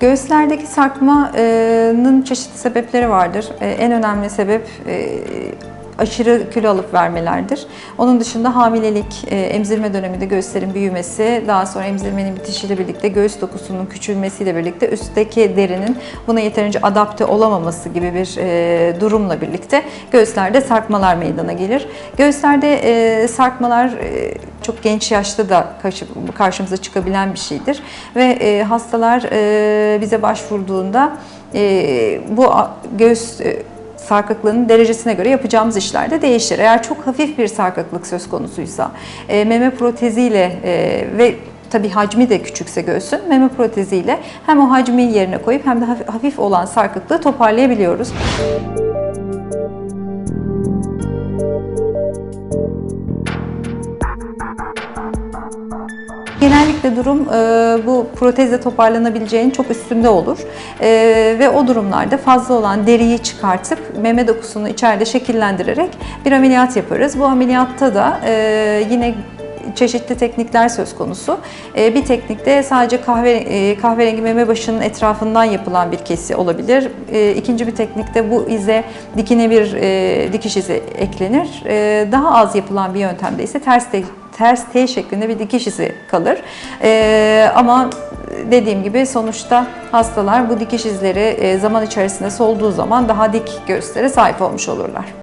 Göğüslerdeki sarkmanın çeşitli sebepleri vardır. E, En önemli sebep e, aşırı kilo alıp vermelerdir. Onun dışında hamilelik, e, emzirme döneminde göğüslerin büyümesi, daha sonra emzirmenin bitişiyle birlikte göğüs dokusunun küçülmesiyle birlikte üstteki derinin buna yeterince adapte olamaması gibi bir e, durumla birlikte göğüslerde sarkmalar meydana gelir. Göğüslerde sarkmalar çok genç yaşta da karşı- karşımıza çıkabilen bir şeydir ve e, hastalar e, bize başvurduğunda e, bu göğüs sarkıklığının derecesine göre yapacağımız işler de değişir. Eğer çok hafif bir sarkıklık söz konusuysa meme proteziyle ve tabii hacmi de küçükse göğsün meme proteziyle hem o hacmi yerine koyup hem de hafif- olan sarkıklığı toparlayabiliyoruz. Genellikle durum e, bu protezle toparlanabileceğinin çok üstünde olur E, ve o durumlarda fazla olan deriyi çıkartıp meme dokusunu içeride şekillendirerek bir ameliyat yaparız. Bu ameliyatta da e, yine çeşitli teknikler söz konusu. E, Bir teknikte sadece kahve e, kahverengi meme başının etrafından yapılan bir kesi olabilir. E, İkinci bir teknikte bu ize dikine bir e, dikiş izi eklenir. Daha az yapılan bir yöntemde ise ters T, ters T şeklinde bir dikiş izi kalır. Ama dediğim gibi sonuçta hastalar bu dikiş izleri zaman içerisinde solduğu zaman daha dik göğüslere sahip olmuş olurlar.